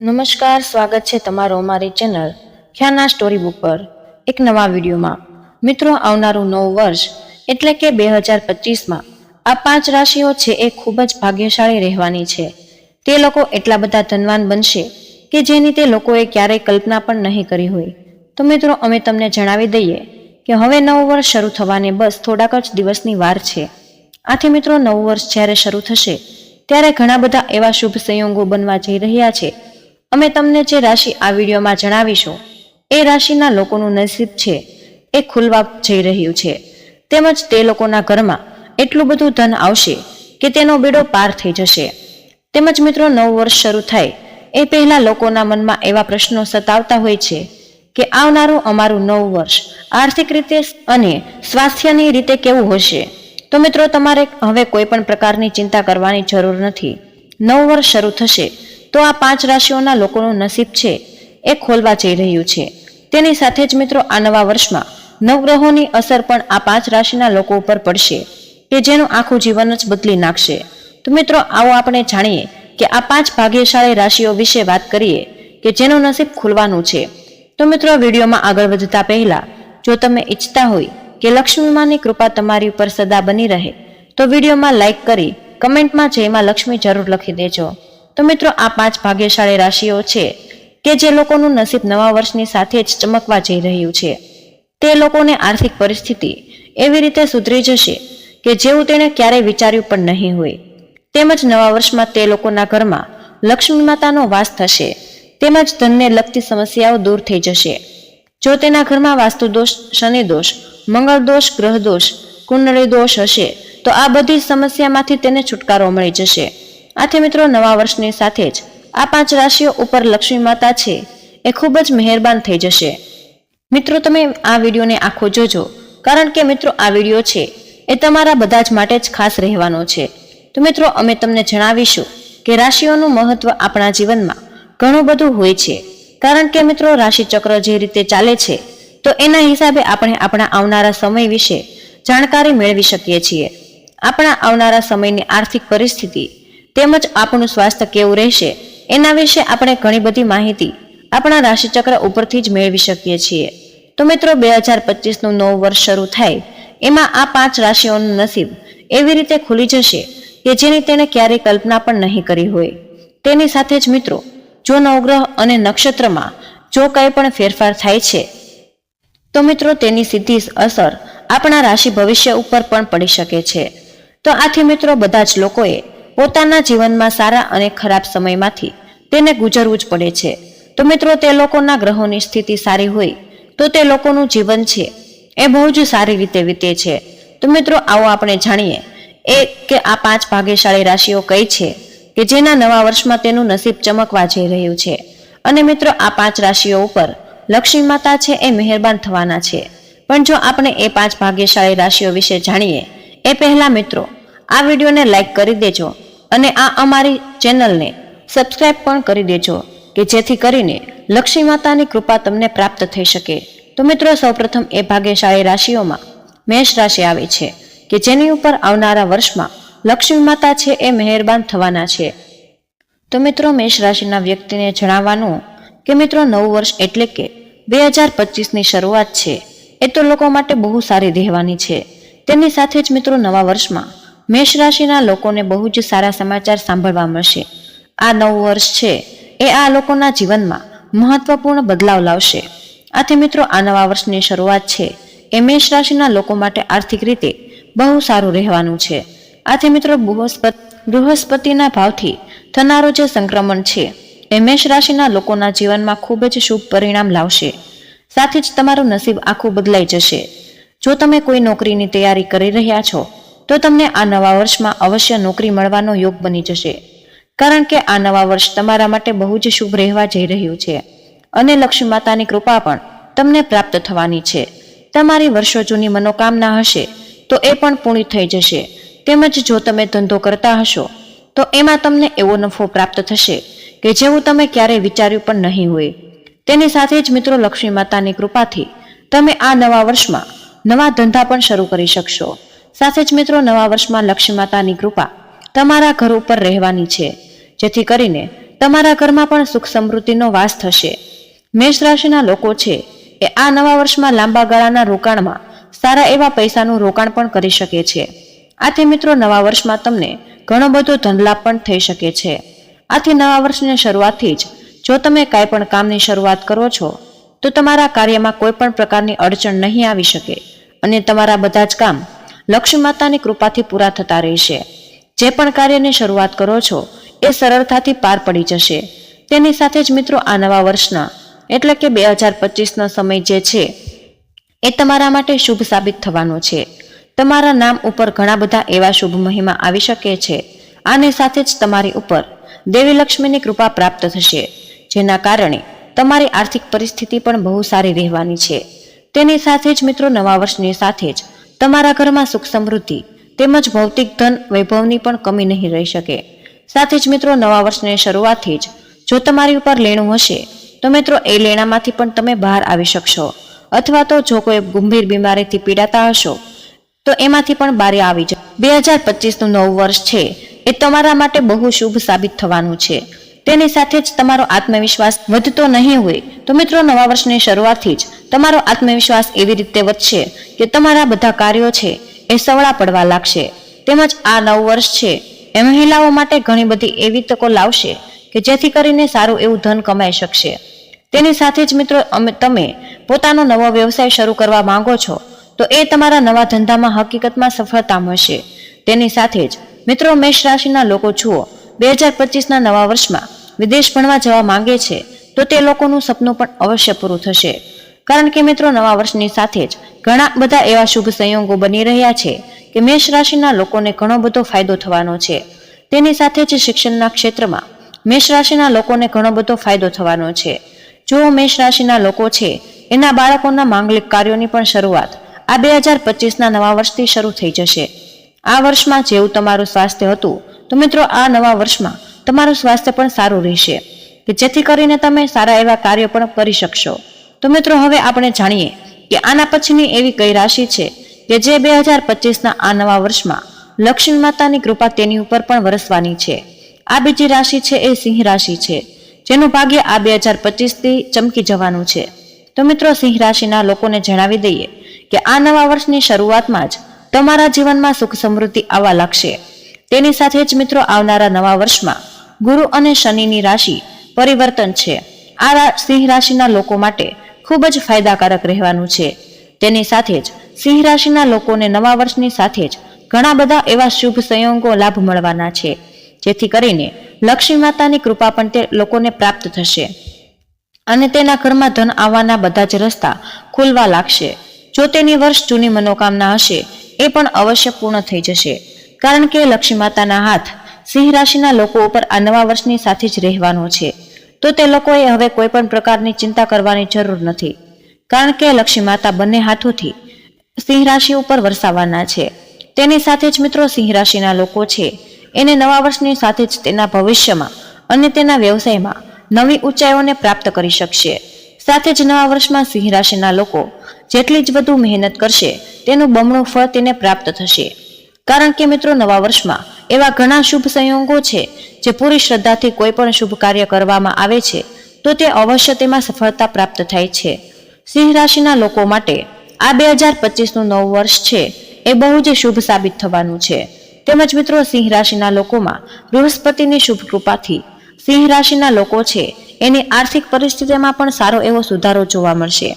નમસ્કાર, સ્વાગત છે તમારું અમારી ચેનલ ખ્યાના સ્ટોરી બુક પર. એક નવા વિડીયોમાં. મિત્રો, આવનારું નવું વર્ષ એટલે કે બે હજાર પચીસમાં આ પાંચ રાશિઓ છે એ ખૂબ જ ભાગ્યશાળી રહેવાની છે. તે લોકો એટલા બધા ધનવાન બનશે કે જેની તે લોકોએ ક્યારેય કલ્પના પણ નહીં કરી હોય. તો મિત્રો, અમે તમને જણાવી દઈએ કે હવે નવું વર્ષ શરૂ થવાને બસ થોડાક જ દિવસની વાર છે. આથી મિત્રો, નવું વર્ષ જ્યારે શરૂ થશે, ત્યારે ઘણા બધા એવા શુભ સંયોગો બનવા જઈ રહ્યા છે અમે તમને જે રાશિ આ વિડીયોમાં જણાવીશું, એ રાશિના લોકોનું નસીબ છે, એ ખુલવા જઈ રહ્યું છે. તેમજ તે લોકોના ઘરમાં એટલું બધું ધન આવશે કે તેનો બેડો પાર થઈ જશે. તેમજ મિત્રો, નવું વર્ષ શરૂ થાય, એ પહેલા લોકોના મનમાં એવા પ્રશ્નો સતાવતા હોય છે કે આવનારું અમારું નવું વર્ષ આર્થિક રીતે અને સ્વાસ્થ્યની રીતે કેવું હશે? તો મિત્રો, તમારે હવે કોઈ પણ પ્રકારની ચિંતા કરવાની જરૂર નથી. નવું વર્ષ શરૂ થશે તો આ પાંચ રાશિઓના લોકોનું નસીબ છે, એ ખોલવા જઈ રહ્યું છે. તેની સાથે જ મિત્રો આ નવા વર્ષમાં નવગ્રહોની અસર પણ આ પાંચ રાશિના લોકો ઉપર પડશે, કે જેનું આખું જીવન જ બદલી નાખશે. તો મિત્રો, આવો આપણે જાણીએ કે આ પાંચ ભાગ્યશાળી રાશિઓ વિશે વાત કરીએ, કે જેનું નસીબ ખુલવાનું છે. તો મિત્રો, વિડીયોમાં આગળ વધતા પહેલા, જો તમે ઈચ્છતા હોય કે લક્ષ્મીમાની કૃપા તમારી ઉપર સદા બની રહે, તો વિડીયોમાં લાઈક કરી કમેન્ટમાં જયમાં લક્ષ્મી જરૂર લખી દેજો. તો મિત્રો આ પાંચ ભાગ્યશાળી રાશિઓ છે કે જે લોકોનું નસીબ નવા વર્ષની સાથે જ ચમકવા જઈ રહ્યું છે. તે લોકોને આર્થિક પરિસ્થિતિ એવી રીતે સુધરી જશે કે જેવું તેણે ક્યારેય વિચાર્યું પણ નહીં હોય. તેમજ નવા વર્ષમાં તે લોકોના ઘરમાં લક્ષ્મી માતાનો વાસ થશે. તેમજ ધનને લગતી સમસ્યાઓ દૂર થઈ જશે. જો તેના ઘરમાં વાસ્તુ દોષ, શનિ દોષ, મંગળ દોષ, ગ્રહ દોષ, કુંડળી દોષ હશે, તો આ બધી સમસ્યામાંથી તેને છુટકારો મળી જશે. આથી મિત્રો, નવા વર્ષની સાથે જ આ પાંચ રાશિઓ ઉપર લક્ષ્મી માતા છે એ ખૂબ જ મહેરબાન થઈ જશે. મિત્રો, તમે આ વિડીયોને આખો જોજો, કારણ કે મિત્રો, આ વીડિયો છે એ તમારા બધા જ માટે જ ખાસ રહેવાનો છે. તો મિત્રો, અમે તમને જણાવીશું કે રાશિઓનું મહત્વ આપણા જીવનમાં ઘણું બધું હોય છે. કારણ કે મિત્રો, રાશિચક્ર જે રીતે ચાલે છે, તો એના હિસાબે આપણે આપણા આવનારા સમય વિશે જાણકારી મેળવી શકીએ છીએ. આપણા આવનારા સમયની આર્થિક પરિસ્થિતિ તેમજ આપણું સ્વાસ્થ્ય કેવું રહેશે, એના વિશે આપણે ઘણી બધી માહિતી આપણા રાશિચક્ર ઉપરથી જ મેળવી શકીએ છીએ. તો મિત્રો, બે હજાર પચીસનું નવું વર્ષ શરૂ થાય, એમાં આ પાંચ રાશિઓનું નસીબ એવી રીતે ખુલી જશે કે જેની તેણે ક્યારેય કલ્પના પણ નહીં કરી હોય. તેની સાથે જ મિત્રો, જો નવગ્રહ અને નક્ષત્રમાં જો કંઈ પણ ફેરફાર થાય છે, તો મિત્રો, તેની સીધી અસર આપણા રાશિ ભવિષ્ય ઉપર પણ પડી શકે છે. તો આથી મિત્રો, બધા જ લોકોએ પોતાના જીવનમાં સારા અને ખરાબ સમયમાંથી તેને ગુજરવું જ પડે છે. તો મિત્રો, તે લોકોના ગ્રહોની સ્થિતિ સારી હોય તો તે લોકોનું જીવન છે એ બહુ જ સારી રીતે વીતે છે. તો મિત્રો, આવો આપણે જાણીએ એ કે આ પાંચ ભાગ્યશાળી રાશિઓ કઈ છે કે જેના નવા વર્ષમાં તેનું નસીબ ચમકવા જઈ રહ્યું છે. અને મિત્રો, આ પાંચ રાશિઓ ઉપર લક્ષ્મી માતા છે એ મહેરબાન થવાના છે. પણ જો આપણે એ પાંચ ભાગ્યશાળી રાશિઓ વિશે જાણીએ, એ પહેલા મિત્રો, આ વિડીયોને લાઈક કરી દેજો અને આ અમારી ચેનલને સબસ્ક્રાઇબ પણ કરી દેજો, કે જેથી કરીને લક્ષ્મી માતાની કૃપા તમને પ્રાપ્ત થઈ શકે. તો મિત્રો, સૌપ્રથમ એ ભાગ્યશાળી રાશિઓમાં મેષ રાશિ આવે છે, કે જેની ઉપર આવનારા વર્ષમાં લક્ષ્મી માતા છે એ મહેરબાન થવાના છે. તો મિત્રો, મેષ રાશિના વ્યક્તિને જણાવવાનું કે મિત્રો, નવું વર્ષ એટલે કે બે હજાર પચીસની શરૂઆત છે. એ તો લોકો માટે બહુ સારી રહેવાની છે. તેની સાથે જ મિત્રો, નવા વર્ષમાં મેષ રાશિના લોકોને બહુ જ સારા સમાચાર સાંભળવા મળશે. આ નવું વર્ષ છે. એ આ લોકોના જીવનમાં મહત્વપૂર્ણ બદલાવ લાવશે. આથી મિત્રો, આ નવા વર્ષની શરૂઆત છે. એ મેષ રાશિના લોકો માટે આર્થિક રીતે બહુ સારું રહેવાનું છે. આથી મિત્રો, બૃહસ્પતિ, બૃહસ્પતિના ભાવથી થનારું જે સંક્રમણ છે, એ મેષ રાશિના લોકોના જીવનમાં ખૂબ જ શુભ પરિણામ લાવશે. સાથે જ તમારું નસીબ આખું બદલાઈ જશે. જો તમે કોઈ નોકરીની તૈયારી કરી રહ્યા છો તો તમને આ નવા વર્ષમાં અવશ્ય નોકરી મળવાનો યોગ બની જશે. કારણ કે આ નવા વર્ષ તમારા માટે બહુ જ શુભ રહેવા જઈ રહ્યું છે. અને લક્ષ્મી માતાની કૃપા પણ તમને પ્રાપ્ત થવાની છે. તમારી વર્ષો જૂની મનોકામના હશે, તો એ પણ પૂર્ણ થઈ જશે. તેમજ જો તમે ધંધો કરતા હશો, તો એમાં તમને એવો નફો પ્રાપ્ત થશે કે જેવું તમે ક્યારેય વિચાર્યું પણ નહીં હોય. તેની સાથે જ મિત્રો લક્ષ્મી માતાની કૃપાથી તમે આ નવા વર્ષમાં નવા ધંધા પણ શરૂ કરી શકશો. સાથે જ મિત્રો નવા વર્ષમાં લક્ષ્મી માતાની કૃપા તમારા ઘર ઉપર રહેવાની છે. જેથી કરીને તમારા ઘરમાં પણ સુખ સમૃદ્ધિનો વાસ થશે. મેષ રાશિના લોકો છે એ આ નવા વર્ષમાં લાંબા ગાળાના રોકાણમાં સારા એવા પૈસાનું રોકાણ પણ કરી શકે છે. આથી મિત્રો નવા વર્ષમાં તમને ઘણો બધો ધનલાભ પણ થઈ શકે છે. આથી નવા વર્ષની શરૂઆતથી જ જો તમે કાંઈ પણ કામની શરૂઆત કરો છો, તો તમારા કાર્યમાં કોઈ પણ પ્રકારની અડચણ નહીં આવી શકે અને તમારા બધા જ કામ લક્ષ્મી માતાની કૃપાથી પૂરા થતા રહેશે. જે પણ કાર્યની શરૂઆત કરો છો, એ સરળતાથી પાર પડી જશે. તેની સાથે જ મિત્રો આ નવા વર્ષના, એટલે કે બે હજાર પચીસનો સમય જે છે, એ તમારા માટે શુભ સાબિત થવાનો છે. તમારા નામ ઉપર ઘણા બધા એવા શુભ મહિમા આવી શકે છે. આની સાથે જ તમારી ઉપર દેવી લક્ષ્મીની કૃપા પ્રાપ્ત થશે, જેના કારણે તમારી આર્થિક પરિસ્થિતિ પણ બહુ સારી રહેવાની છે. તેની સાથે જ મિત્રો નવા વર્ષની સાથે જ તમારા ઘરમાં સુખ સમૃદ્ધિ તેમજ ભૌતિક ધન વૈભવની પણ કમી નહીં રહી શકે. સાથે જ મિત્રો, નવા વર્ષની શરૂઆતથી જ જો તમારી ઉપર લેણું હશે, તો મિત્રો, એ લેણામાંથી પણ તમે બહાર આવી શકશો. અથવા તો જો કોઈ ગંભીર બીમારીથી પીડાતા હશો, તો એમાંથી પણ બારે આવી જાય બે હજાર પચીસનું નવું વર્ષ છે, એ તમારા માટે બહુ શુભ સાબિત થવાનું છે. તેની સાથે જ તમારો આત્મવિશ્વાસ વધતો નહીં હોય. તો મિત્રો, નવા વર્ષની શરૂઆતથી જ તમારો આત્મવિશ્વાસ એવી રીતે વધશે કે તમારા બધા કાર્યો છે એ સવળા પડવા લાગશે. તેમજ આ નવ વર્ષ છે એ મહિલાઓ માટે ઘણી બધી એવી તકો લાવશે કે જેથી કરીને સારું એવું ધન કમાઈ શકશે. તેની સાથે જ મિત્રો, અમે, તમે પોતાનો નવો વ્યવસાય શરૂ કરવા માંગો છો, તો એ તમારા નવા ધંધામાં હકીકતમાં સફળતા મળશે. તેની સાથે જ મિત્રો મેષ રાશિના લોકો જુઓ બે હજાર પચીસના નવા વર્ષમાં વિદેશ ભણવા જવા માંગે છે, તો તે લોકોનું સપનું પણ અવશ્ય પૂરું થશે. કારણ કે મિત્રો, નવા વર્ષની સાથે જ ઘણા બધા એવા શુભ સંયોગો બની રહ્યા છે કે મેષ રાશિના લોકોને ઘણો બધો ફાયદો થવાનો છે. તેની સાથે જ શિક્ષણના ક્ષેત્રમાં મેષ રાશિના લોકોને ઘણો બધો ફાયદો થવાનો છે. જો મેષ રાશિના લોકો છે, એના બાળકોના માંગલિક કાર્યોની પણ શરૂઆત આ બે હજાર પચીસના નવા વર્ષથી શરૂ થઈ જશે. આ વર્ષમાં જેવું તમારું સ્વાસ્થ્ય હતું તો મિત્રો આ નવા વર્ષમાં તમારું સ્વાસ્થ્ય પણ સારું રહેશે, કે જેથી કરીને તમે સારા એવા કાર્યો પણ કરી શકશો. તો મિત્રો હવે આપણે જાણીએ કે આના પછીની એવી કઈ રાશિ છે કે જે બે હજાર પચીસના આ નવા વર્ષમાં લક્ષ્મી માતાની કૃપા તેની ઉપર પણ વરસવાની છે. આ બીજી રાશિ છે એ સિંહ રાશિ છે, જેનું ભાગ્ય આ બે હજાર પચીસથી ચમકી જવાનું છે. તો મિત્રો સિંહ રાશિના લોકોને જણાવી દઈએ કે આ નવા વર્ષની શરૂઆતમાં જ તમારા જીવનમાં સુખ સમૃદ્ધિ આવવા લાગશે. તેની સાથે જ મિત્રો આવનારા નવા વર્ષમાં ગુરુ અને શનિની રાશિ પરિવર્તન છે. આ સિંહ રાશિના લોકો માટે ખૂબ જ ફાયદાકારક રહેવાનું છે. તેની સાથે જ સિંહ રાશિના લોકોને નવા વર્ષની સાથે જ ઘણા બધા એવા શુભ સંયોગો લાભ મળવાના છે. જેથી કરીને લક્ષ્મી માતાની કૃપા પણ તે લોકોને પ્રાપ્ત થશે. અને તેના ઘરમાં ધન આવવાના બધા જ રસ્તા ખુલવા લાગશે. જો તેની વર્ષ જૂની મનોકામના હશે, એ પણ અવશ્ય પૂર્ણ થઈ જશે. કારણ કે લક્ષ્મી માતાના હાથ સિંહ રાશિના લોકો ઉપર આ નવા વર્ષની સાથે જ રહેવાનો છે. તો તે લોકોએ હવે કોઈ પણ પ્રકારની ચિંતા કરવાની જરૂર નથી. કારણ કે લક્ષ્મી માતા બંને હાથોથી સિંહ રાશિ ઉપર વરસાવાના છે. તેની સાથે જ મિત્રો સિંહ રાશિના લોકો છે. એને નવા વર્ષની સાથે જ તેના ભવિષ્યમાં અને તેના વ્યવસાયમાં નવી ઊંચાઈઓને પ્રાપ્ત કરી શકશે. સાથે જ નવા વર્ષમાં સિંહ રાશિના લોકો જેટલી જ વધુ મહેનત કરશે, તેનું બમણું ફળ તેને પ્રાપ્ત થશે. કારણ કે મિત્રો નવા વર્ષમાં એવા ઘણા શુભ સંયોગો છે જે પૂરી શ્રદ્ધાથી કોઈ પણ શુભ કાર્ય કરવામાં આવે છે, તો તે અવશ્ય તેમાં સફળતા પ્રાપ્ત થાય છે. સિંહ રાશિના લોકો માટે આ બે હજાર પચીસનું નવું વર્ષ છે એ બહુ જ શુભ સાબિત થવાનું છે. તેમજ મિત્રો સિંહ રાશિના લોકોમાં બૃહસ્પતિની શુભ કૃપાથી સિંહ રાશિના લોકો છે એની આર્થિક પરિસ્થિતિમાં પણ સારો એવો સુધારો જોવા મળશે.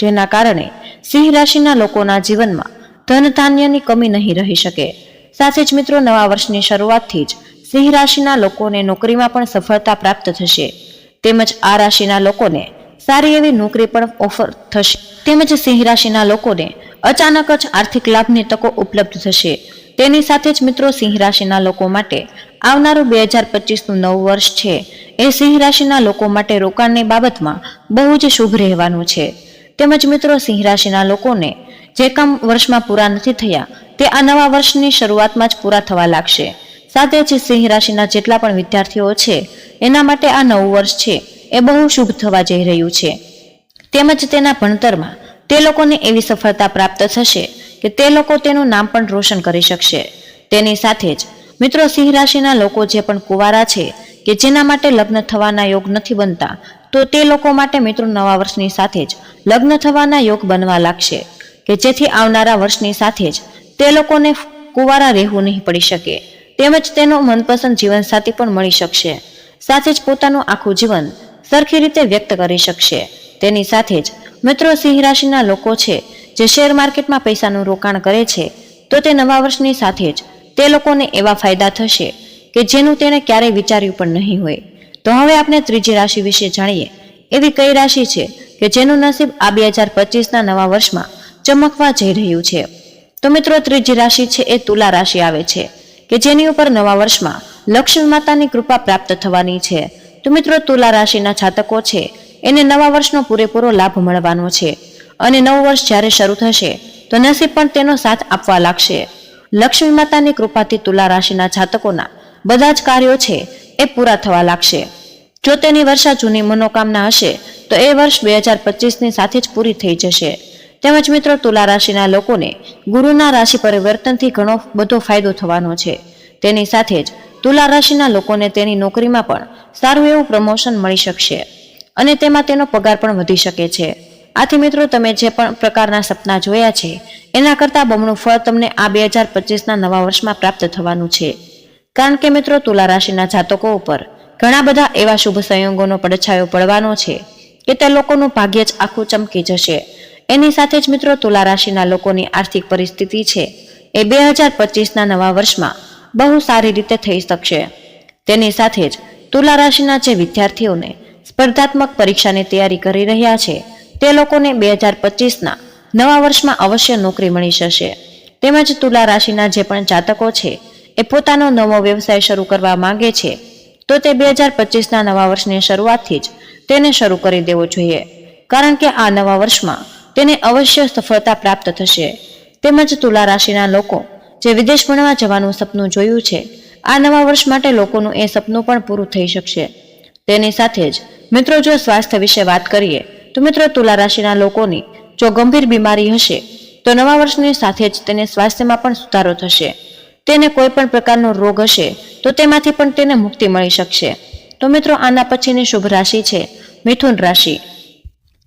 જેના કારણે સિંહ રાશિના લોકોના જીવનમાં ધન ધાન્યની કમી નહીં રહી શકે. સાથે જ મિત્રો, નવા વર્ષની શરૂઆતથી જ સિંહ રાશિના લોકોને નોકરીમાં પણ સફળતા પ્રાપ્ત થશે. તેમજ આ રાશિના લોકોને સારી એવી નોકરી પણ ઓફર થશે. તેમજ સિંહ રાશિના લોકોને અચાનક જ આર્થિક લાભની તકો ઉપલબ્ધ થશે. તેની સાથે જ મિત્રો, સિંહ રાશિના લોકો માટે આવનારું બે હજાર પચીસનું નવું વર્ષ છે. એ સિંહ રાશિના લોકો માટે રોકાણની બાબતમાં બહુ જ શુભ રહેવાનું છે. તેમજ મિત્રો, સિંહ રાશિના લોકોને જે કામ વર્ષમાં પૂરા નથી થયા, તે આ નવા વર્ષની શરૂઆતમાં જ પૂરા થવા લાગશે. સાથે જ સિંહ રાશિના જેટલા પણ વિદ્યાર્થીઓ છે, એના માટે આ નવું વર્ષ છે, એ બહુ શુભ થવા જઈ રહ્યું છે. તેમજ તેના ભણતરમાં, તે લોકોને એવી સફળતા પ્રાપ્ત થશે કે તે લોકો તેનું નામ પણ રોશન કરી શકશે. તેની સાથે જ, મિત્રો સિંહ રાશિના લોકો જે પણ કુવારા છે, કે જેના માટે લગ્ન થવાના યોગ નથી બનતા, તો તે લોકો માટે મિત્રો નવા વર્ષની સાથે જ, લગ્ન થવાના યોગ બનવા લાગશે. કે જેથી આવનારા વર્ષની સાથે જ તે લોકોને કુંવારા રહેવું નહીં પડી શકે. તેમજ તેનો મનપસંદ જીવનસાથી પણ મળી શકશે. સાથે જ પોતાનું આખું જીવન સરખી રીતે વ્યક્ત કરી શકશે. તેની સાથે જ મિત્રો સિંહ રાશિના લોકો છે, જે શેર માર્કેટમાં પૈસાનું રોકાણ કરે છે, તો તે નવા વર્ષની સાથે જ તે લોકોને એવા ફાયદા થશે કે જેનું તેણે ક્યારેય વિચાર્યું પણ નહીં હોય. તો હવે આપણે ત્રીજી રાશિ વિશે જાણીએ. એવી કઈ રાશિ છે કે જેનું નસીબ આ બે હજાર પચીસના નવા વર્ષમાં ચમકવા જઈ રહ્યું છે. તો મિત્રો, ત્રીજી રાશિ છે એ તુલા રાશિ આવે છે, કે જેની ઉપર નવા વર્ષમાં લક્ષ્મી માતાની કૃપા પ્રાપ્ત થવાની છે. તો મિત્રો, તુલા રાશિના જાતકો છે, એને નવા વર્ષનો પૂરેપૂરો લાભ મળવાનો છે. અને નવું વર્ષ જ્યારે શરૂ થશે, તો નસીબ પણ તેનો સાથ આપવા લાગશે. લક્ષ્મી માતાની કૃપાથી તુલા રાશિના જાતકોના બધા જ કાર્યો છે એ પૂરા થવા લાગશે. જો તેની વર્ષા જૂની મનોકામના હશે, તો એ વર્ષ બે હજાર પચીસની સાથે જ પૂરી થઈ જશે. તેમજ મિત્રો, તુલા રાશિના લોકોને ગુરુના રાશિ પરિવર્તનથી ઘણો બધો ફાયદો થવાનો છે. તેની સાથે જ તુલા રાશિના લોકોને તેની નોકરીમાં પણ સારું એવું પ્રમોશન મળી શકશે અને તેમાં તેનો પગાર પણ વધી શકે છે. આથી મિત્રો, તમે જે પણ પ્રકારના સપના જોયા છે, એના કરતાં બમણું ફળ તમને આ બે હજાર પચીસના નવા વર્ષમાં પ્રાપ્ત થવાનું છે. કારણ કે મિત્રો, તુલા રાશિના જાતકો ઉપર ઘણા બધા એવા શુભ સંયોગોનો પડછાયો પડવાનો છે કે તે લોકોનું ભાગ્ય જ આખું ચમકી જશે. એની સાથે જ મિત્રો તુલા રાશિના લોકોની આર્થિક પરિસ્થિતિ છે. એ બે હજાર પચીસના નવા વર્ષમાં બહુ સારી રીતે થઈ શકશે. તેની સાથે જ તુલા રાશિના જે વિદ્યાર્થીઓને સ્પર્ધાત્મક પરીક્ષાની તૈયારી કરી રહ્યા છે, તે લોકોને બે હજાર પચીસના નવા વર્ષમાં અવશ્ય નોકરી મળી જશે. તેમજ તુલા રાશિના જે પણ જાતકો છે, એ પોતાનો નવો વ્યવસાય શરૂ કરવા માંગે છે, તો તે બે હજાર પચીસના નવા વર્ષની શરૂઆતથી જ તેને શરૂ કરી દેવો જોઈએ. કારણ કે આ નવા વર્ષમાં તેને અવશ્ય સફળતા પ્રાપ્ત થશે. તેમજ તુલા રાશિના લોકો, જે વિદેશ ભણવા જવાનું સપનું જોયું છે, આ નવા વર્ષ માટે લોકોનું એ સપનું પણ પૂરું થઈ શકશે. તેની સાથે જ, મિત્રો, જો સ્વાસ્થ્ય વિશે વાત કરીએ, તો મિત્રો, તુલા રાશિના લોકોની, જો ગંભીર બીમારી હશે, તો નવા વર્ષની સાથે જ તેને સ્વાસ્થ્યમાં પણ સુધારો થશે. તેને કોઈ પણ પ્રકારનો રોગ હશે, તો તેમાંથી પણ તેને મુક્તિ મળી શકશે. તો મિત્રો, આના પછીની શુભ રાશિ છે, મિથુન રાશિ.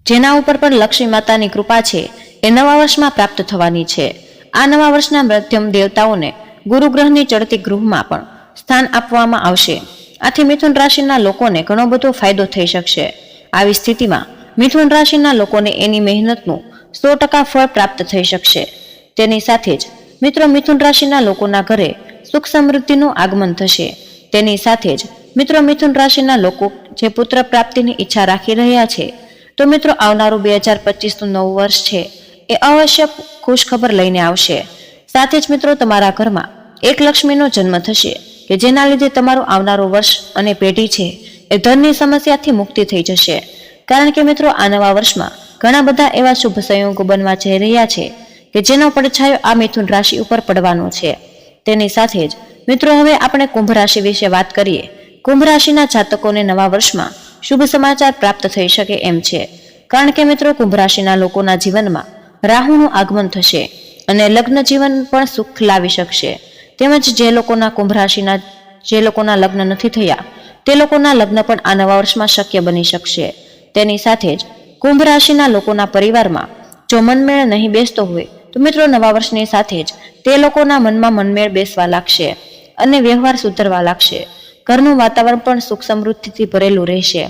જેના ઉપર પણ લક્ષ્મી માતાની કૃપા છે, એ નવા વર્ષમાં પ્રાપ્ત થવાની છે. આ નવા વર્ષના મધ્યમ દેવતાઓને ગુરુગ્રહની ચડતી ગૃહમાં પણ સ્થાન આપવામાં આવશે. આથી મિથુન રાશિના લોકોને ઘણો બધો ફાયદો થઈ શકશે. આવી સ્થિતિમાં મિથુન રાશિના લોકોને એની મહેનતનું સો ટકા ફળ પ્રાપ્ત થઈ શકશે. તેની સાથે જ મિત્રો મિથુન રાશિના લોકોના ઘરે સુખ સમૃદ્ધિનું આગમન થશે. તેની સાથે જ મિત્રો મિથુન રાશિના લોકો જે પુત્ર પ્રાપ્તિની ઈચ્છા રાખી રહ્યા છે તો મિત્રો આવનારું બે હજાર પચીસનું નવું વર્ષ છે. એ અવશ્ય ખુશખબર લઈને આવશે. સાથે જ મિત્રો તમારા ઘરમાં એક લક્ષ્મીનો જન્મ થશે, કે જેના લીધે તમારું આવનારું વર્ષ અને પેઢી છે એ ધનની સમસ્યાથી મુક્તિ થઈ જશે. કારણ કે મિત્રો આ નવા વર્ષમાં ઘણા બધા એવા શુભ સંયોગો બનવા જઈ રહ્યા છે, કે જેનો પડછાયો આ મિથુન રાશિ ઉપર પડવાનો છે. તેની સાથે જ મિત્રો હવે આપણે કુંભ રાશિ વિશે વાત કરીએ. કુંભ રાશિના જાતકોને નવા વર્ષમાં શુભ સમાચાર પ્રાપ્ત થઈ શકે એમ છે. કારણ કે મિત્રો, કુંભ રાશિના લોકોના જીવનમાં રાહુનું આગમન થશે અને લગ્ન જીવન પણ સુખ લાવી શકશે. તેમજ જે લોકોના કુંભ રાશિના, જે લોકોના લગ્ન નથી થયા, તે લોકોના લગ્ન પણ આ નવા વર્ષમાં શક્ય બની શકશે. તેની સાથે જ કુંભ રાશિના લોકોના પરિવારમાં જો મનમેળ નહીં બેસતો હોય, તો મિત્રો નવા વર્ષની સાથે જ તે લોકોના મનમાં મનમેળ બેસવા લાગશે અને વ્યવહાર સુધરવા લાગશે. ઘરનું વાતાવરણ પણ સુખ સમૃદ્ધિથી ભરેલું રહેશે.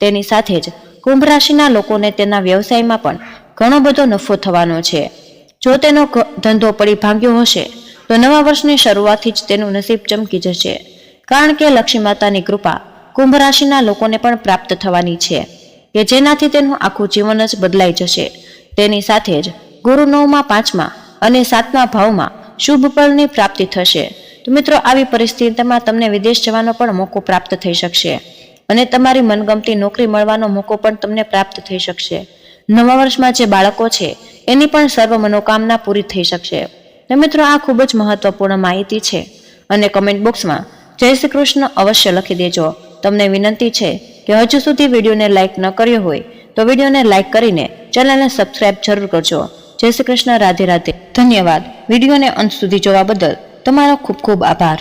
તેની સાથે જ કુંભ રાશિના લોકોને તેના વ્યવસાયમાં પણ ઘણો બધો નફો થવાનો છે. જો તેનો ધંધો પડી ભાંગ્યો હશે, તો નવા વર્ષની શરૂઆતથી જ તેનું નસીબ ચમકી જશે. કારણ કે લક્ષ્મી માતાની કૃપા કુંભ રાશિના લોકોને પણ પ્રાપ્ત થવાની છે, કે જેનાથી તેનું આખું જીવન જ બદલાઈ જશે. તેની સાથે જ ગુરુ નવમાં પાંચમા અને સાતમા ભાવમાં શુભ ફળની પ્રાપ્તિ થશે. તો મિત્રો, આવી પરિસ્થિતિમાં તમને વિદેશ જવાનો પણ મોકો પ્રાપ્ત થઈ શકશે અને તમારી મનગમતી નોકરી મળવાનો મોકો પણ તમને પ્રાપ્ત થઈ શકશે. નવા વર્ષમાં જે બાળકો છે, એની પણ સર્વ મનોકામના પૂરી થઈ શકશે. તો મિત્રો, આ ખૂબ જ મહત્વપૂર્ણ માહિતી છે અને કમેન્ટ બોક્સમાં જય શ્રી કૃષ્ણ અવશ્ય લખી દેજો. તમને વિનંતી છે કે હજુ સુધી વિડીયોને લાઇક ન કર્યો હોય, તો વિડીયોને લાઇક કરીને ચેનલને સબસ્ક્રાઇબ જરૂર કરજો. જય શ્રી કૃષ્ણ, રાધે રાધે. ધન્યવાદ. વિડીયોને અંત સુધી જોવા બદલ તમારો ખૂબ ખૂબ આભાર.